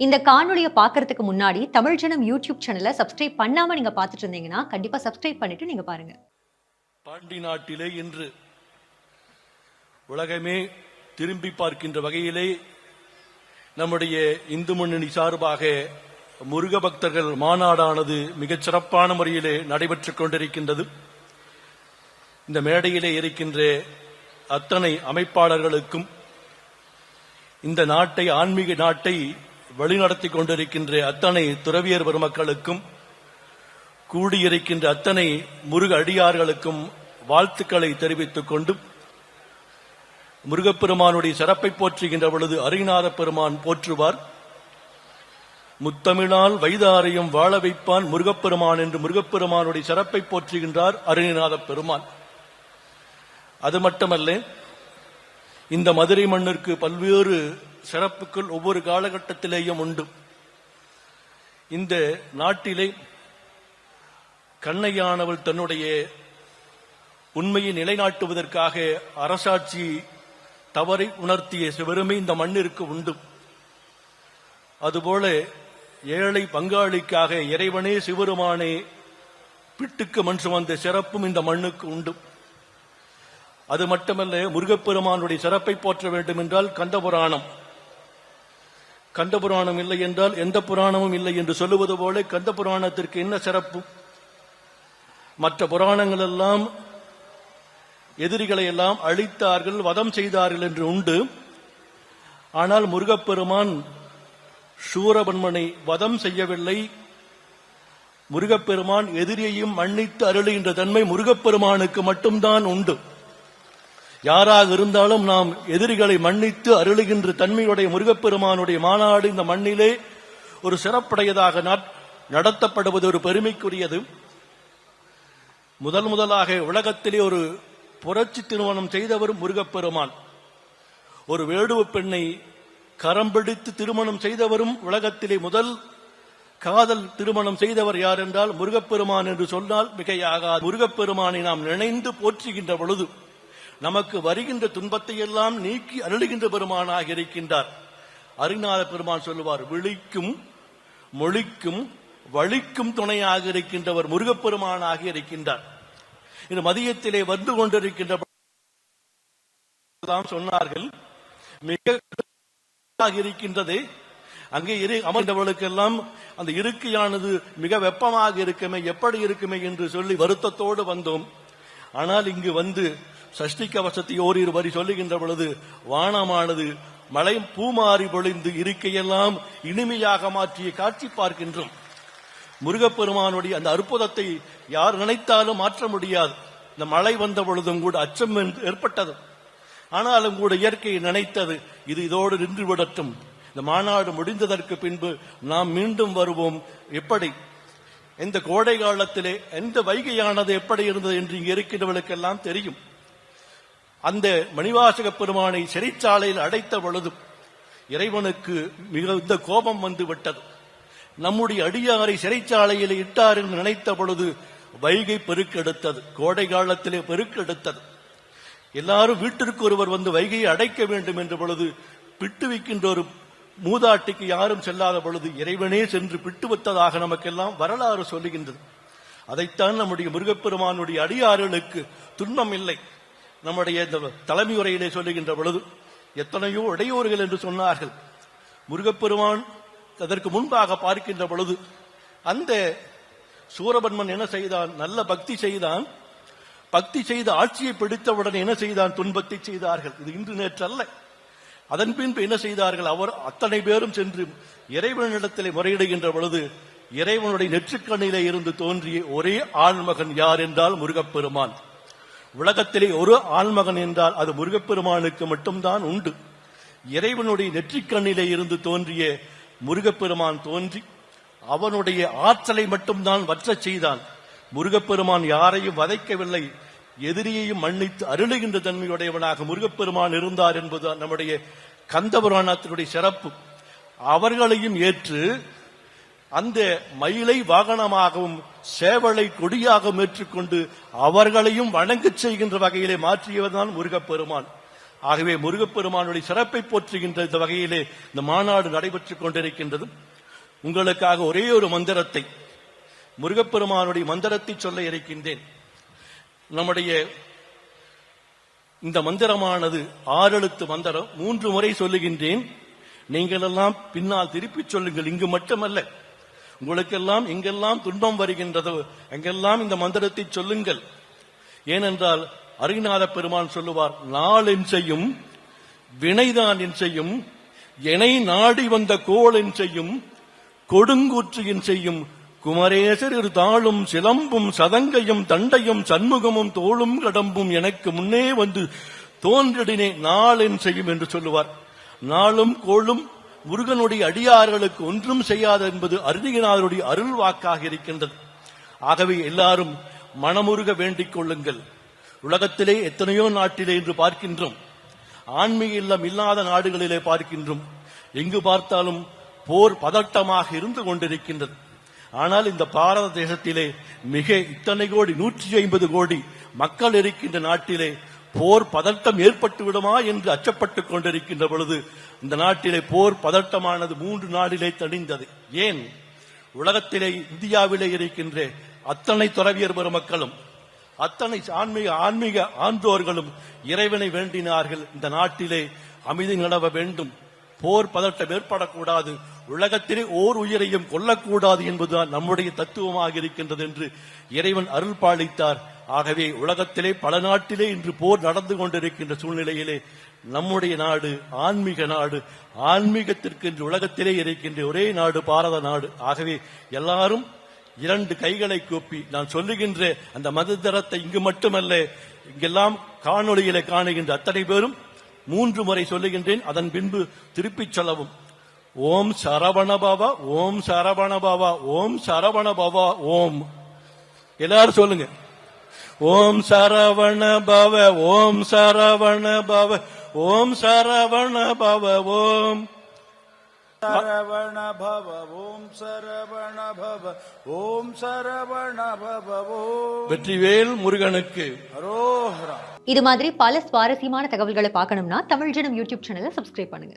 இந்த காணொலியை பார்க்கறதுக்கு முன்னாடி தமிழ் ஜனம் யூடியூப் சேனலை சப்ஸ்கிரைப் பண்ணாம நீங்க பார்த்துட்டு இருந்தீங்கன்னா கண்டிப்பா சப்ஸ்கிரைப் பண்ணிட்டு நீங்க பாருங்க. பாண்டி நாட்டிலே இன்று உலகமே திரும்பி பார்க்கின்ற வகையிலே நம்முடைய இந்து முன்னணி சார்பாக முருக பக்தர்கள் மாநாடானது மிகச் சிறப்பான முறையிலே நடைபெற்றுக் கொண்டிருக்கின்றது. இந்த மேடையிலே இருக்கின்ற அத்தனை அமைப்பாளர்களுக்கும் இந்த நாட்டை ஆன்மீக நாட்டை வழிநடத்தி கொண்டிருக்கின்ற அத்தனை துறவியர் பெருமக்களுக்கும் கூடியிருக்கின்ற அத்தனை முருக அடியார்களுக்கும் வாழ்த்துக்களை தெரிவித்துக் கொண்டு முருகப்பெருமானுடைய சிறப்பை போற்றுகின்ற பொழுது அரிநாத பெருமான் போற்றுவார். முத்தமிழால் வைதாரையும் வாழ வைப்பான் முருகப்பெருமான் என்று முருகப்பெருமானுடைய சிறப்பை போற்றுகின்றார் அருணிநாத பெருமான். அது மட்டுமல்ல இந்த மதுரை மண்ணிற்கு பல்வேறு சிறப்புகள் ஒவ்வொரு காலகட்டத்திலேயும் உண்டு. இந்த நாட்டிலே கண்ணையானவள் தன்னுடைய உண்மையை நிலைநாட்டுவதற்காக அரசாட்சி தவறை உணர்த்திய சிவருமை இந்த மண்ணிற்கு உண்டு. அதுபோல ஏழை பங்காளிக்காக இறைவனே சிவருமானே பிட்டுக்கு மண் சுமந்த சிறப்பும் இந்த மண்ணுக்கு உண்டு. அது மட்டுமல்ல முருகப்பெருமானுடைய சிறப்பை போற்ற வேண்டும் என்றால் கந்த புராணம் கந்த புராணம் இல்லை என்றால் எந்த புராணமும் இல்லை என்று சொல்லுவது போல கந்த புராணத்திற்கு என்ன சிறப்பு? மற்ற புராணங்கள் எல்லாம் எதிரிகளை எல்லாம் அழித்தார்கள் வதம் செய்தார்கள் என்று உண்டு. ஆனால் முருகப்பெருமான் சூரபன்மனை வதம் செய்யவில்லை. முருகப்பெருமான் எதிரியையும் மன்னித்து அருளுகின்ற தன்மை முருகப்பெருமானுக்கு மட்டும்தான் உண்டு. யாராக இருந்தாலும் நாம் எதிரிகளை மன்னித்து அருளுகின்ற தன்மையுடைய முருகப்பெருமானுடைய மாநாடு இந்த மண்ணிலே ஒரு சிறப்புடையதாக நடத்தப்படுவது ஒரு பெருமைக்குரியது. முதல் முதலாக உலகத்திலே ஒரு புரட்சி திருமணம் செய்தவர் முருகப்பெருமான். ஒரு வேடுவ பெண்ணை கரம் பிடித்து திருமணம் செய்தவரும் உலகத்திலே முதல் காதல் திருமணம் செய்தவர் யார் என்றால் முருகப்பெருமான் என்று சொன்னால் மிகையாகாது. முருகப்பெருமானை நாம் நினைந்து போற்றுகின்ற பொழுது நமக்கு வருகின்ற துன்பத்தை எல்லாம் நீக்கி அருளுகின்ற பெருமானாக இருக்கின்றார். அருநாத பெருமான் சொல்லுவார் விழிக்கும் மொழிக்கும் வழிக்கும் துணையாக இருக்கின்றவர் முருகப்பெருமானாக இருக்கின்றார். இந்த மதியத்திலே வந்து கொண்டிருக்கின்ற சொன்னார்கள் மிக இருக்கின்றது. அங்கே இரு அமர்ந்தவர்களுக்கெல்லாம் அந்த இருக்கையானது மிக வெப்பமாக இருக்குமே எப்படி இருக்குமே என்று சொல்லி வருத்தத்தோடு வந்தோம். ஆனால் இங்கு வந்து சஷ்டி கவசத்தை ஓரிரு வரி சொல்லுகின்ற பொழுது வானமானது மலை பூமாறி பொழிந்து இருக்கையெல்லாம் இனிமையாக மாற்றிய காட்சி பார்க்கின்றோம். முருகப்பெருமானுடைய அந்த அற்புதத்தை யார் நினைத்தாலும் மாற்ற முடியாது. இந்த மழை வந்த பொழுதும் கூட அச்சம் என்று ஏற்பட்டது. ஆனாலும் கூட இயற்கையை நினைத்தது இது இதோடு நின்று விடட்டும் இந்த மாநாடு முடிந்ததற்கு பின்பு நாம் மீண்டும் வருவோம். எப்படி? இந்த கோடை காலத்திலே எந்த வைகையானது எப்படி இருந்தது என்று இங்கே இருக்கின்றவர்களுக்கெல்லாம் தெரியும். அந்த மணிவாசக பெருமானை சிறைச்சாலையில் அடைத்த பொழுது இறைவனுக்கு மிகுந்த கோபம் வந்து விட்டது. நம்முடைய அடியாரை சிறைச்சாலையில் இட்டார் என்று நினைத்த பொழுது வைகை பெருக்கெடுத்தது கோடை காலத்திலே பெருக்கெடுத்தது. எல்லாரும் வீட்டிற்கு ஒருவர் வந்து வைகையை அடைக்க வேண்டும் என்ற பொழுது பிட்டு வைக்கின்ற ஒரு மூதாட்டிக்கு யாரும் செல்லாத பொழுது இறைவனே சென்று பிட்டு வைத்ததாக நமக்கெல்லாம் வரலாறு சொல்லுகின்றது. அதைத்தான் நம்முடைய முருகப்பெருமானுடைய அடியாறுகளுக்கு துன்பம் இல்லை. நம்முடைய இந்த தலைமை உரையிலே சொல்லுகின்ற பொழுது எத்தனையோ இடையூறுகள் என்று சொன்னார்கள். முருகப்பெருமான் அதற்கு முன்பாக பார்க்கின்ற பொழுது அந்த சூரபன்மன் என்ன செய்தான்? நல்ல பக்தி செய்தான். பக்தி செய்து ஆட்சியை பிடித்தவுடன் என்ன செய்தான்? துன்பத்தை செய்தார்கள். இது இன்று நேற்று அல்ல அதன் பின்பு என்ன செய்தார்கள்? அவர் அத்தனை பேரும் சென்று இறைவனிடத்திலே முறையிடுகின்ற பொழுது இறைவனுடைய நெற்றுக்கண்ணிலே இருந்து தோன்றிய ஒரே ஆண்மகன் யார் என்றால் முருகப்பெருமான். உலகத்திலே ஒரு ஆண்மகன் என்றால் அது முருகப்பெருமானுக்கு மட்டும்தான் உண்டு. இறைவனுடைய நெற்றிக்கண்ணிலே இருந்து தோன்றிய முருகப்பெருமான் தோன்றி அவனுடைய ஆற்றலை மட்டும்தான் வற்றச் செய்தான். முருகப்பெருமான் யாரையும் வதைக்கவில்லை. எதிரியையும் மன்னித்து அருளுகின்ற தன்மையுடையவனாக முருகப்பெருமான் இருந்தார் என்பது நம்முடைய கந்தபுராணத்தினுடைய சிறப்பு. அவர்களையும் ஏற்று அந்த மயிலை வாகனமாகவும் சேவலை கொடியாகவும் ஏற்றுக்கொண்டு அவர்களையும் வணங்கச் செய்கின்ற வகையிலே மாற்றியவர்தான் முருகப்பெருமான். ஆகவே முருகப்பெருமானுடைய சிறப்பை போற்றுகின்ற இந்த வகையிலே இந்த மாநாடு நடைபெற்றுக் கொண்டிருக்கின்றது. உங்களுக்காக ஒரே ஒரு மந்திரத்தை முருகப்பெருமானுடைய மந்திரத்தை சொல்ல இருக்கின்றேன். நம்முடைய இந்த மந்திரமானது ஆறெழுத்து மந்திரம் மூன்று முறை சொல்லுகின்றேன். நீங்களெல்லாம் பின்னால் திருப்பி சொல்லுங்கள். இங்கு மட்டுமல்ல உங்களுக்கெல்லாம் எங்கெல்லாம் துன்பம் வருகின்றதோ. எங்கெல்லாம் இந்த மந்திரத்தை சொல்லுங்கள். ஏனென்றால் அருகிநாத பெருமான் சொல்லுவார் நாள் என் செய்யும் வினைதான் என் செய்யும் எனை நாடி வந்த கோள் என் செய்யும் கொடுங்கூற்று என் செய்யும் குமரேசர் இரு தாளும் சிலம்பும் சதங்கையும் தண்டையும் சண்முகமும் தோளும் கடம்பும் எனக்கு முன்னே வந்து தோன்றிடினே நாளென் செய்யும் என்று சொல்லுவார். நாளும் கோளும் முருகனுடைய அடியார்களுக்கு ஒன்றும் செய்யாது என்பது அருணிகநாதருடைய அருள் வாக்காக இருக்கின்றது. ஆகவே எல்லாரும் மனமுருக வேண்டிக் கொள்ளுங்கள். உலகத்திலே எத்தனையோ நாட்டிலே என்று பார்க்கின்றோம். ஆன்மீக இல்லம் இல்லாத நாடுகளிலே பார்க்கின்றோம். எங்கு பார்த்தாலும் போர் பதட்டமாக இருந்து கொண்டிருக்கின்றது. ஆனால் இந்த பாரத தேசத்திலே மிக இத்தனை கோடி நூற்றி ஐம்பது கோடி மக்கள் இருக்கின்ற நாட்டிலே போர் பதட்டம் ஏற்பட்டு விடுமா என்று அச்சப்பட்டுக் கொண்டிருக்கின்ற பொழுது இந்த நாட்டிலே போர் பதட்டமானது மூன்று நாளிலே தணிந்தது. ஏன்? உலகத்திலே இந்தியாவிலே இருக்கின்ற அத்தனை துறவியர் பெருமக்களும் அத்தனை ஆன்மீக ஆன்மீக ஆன்றோர்களும் இறைவனை வேண்டினார்கள். இந்த நாட்டிலே அமைதி நிலவ வேண்டும். போர் பதட்டம் ஏற்படக்கூடாது. உலகத்திலே ஓர் உயிரையும் கொல்லக்கூடாது என்பதுதான் நம்முடைய தத்துவமாக இருக்கின்றது என்று இறைவன் அருள் பாலித்தார் ஆகவே உலகத்திலே பல நாட்டிலே இன்று போர் நடந்து கொண்டிருக்கின்ற சூழ்நிலையிலே நம்முடைய நாடு ஆன்மீக நாடு ஆன்மீகத்திற்கு இன்று உலகத்திலே இருக்கின்ற ஒரே நாடு பாரத நாடு. ஆகவே எல்லாரும் இரண்டு கைகளை கூப்பி நான் சொல்லுகின்ற அந்த மததரத்தை இங்கு மட்டுமல்ல இங்கெல்லாம் காணொளியிலே காணுகின்ற அத்தனை பேரும் மூன்று முறை சொல்லுகின்றேன். அதன் பின்பு திருப்பிச் சொல்லவும். ஓம் சரவண ஓம் சரவண ஓம் சரவண ஓம். எல்லாரும் சொல்லுங்க. ஓம் சரவண பவ ஓம் சரவண பவ ஓம் சரவண பவ ஓம். சரவண பவ ஓம் சரவண பவ ஓம் சரவண பவ ஓம். வெற்றிவேல் முருகனுக்கு. அரோஹரா. இது மாதிரி பல சுவாரஸ்யமான தகவல்களை பார்க்கணும்னா தமிழ் ஜனம் யூடியூப் சேனலை சப்ஸ்கிரைப் பண்ணுங்க.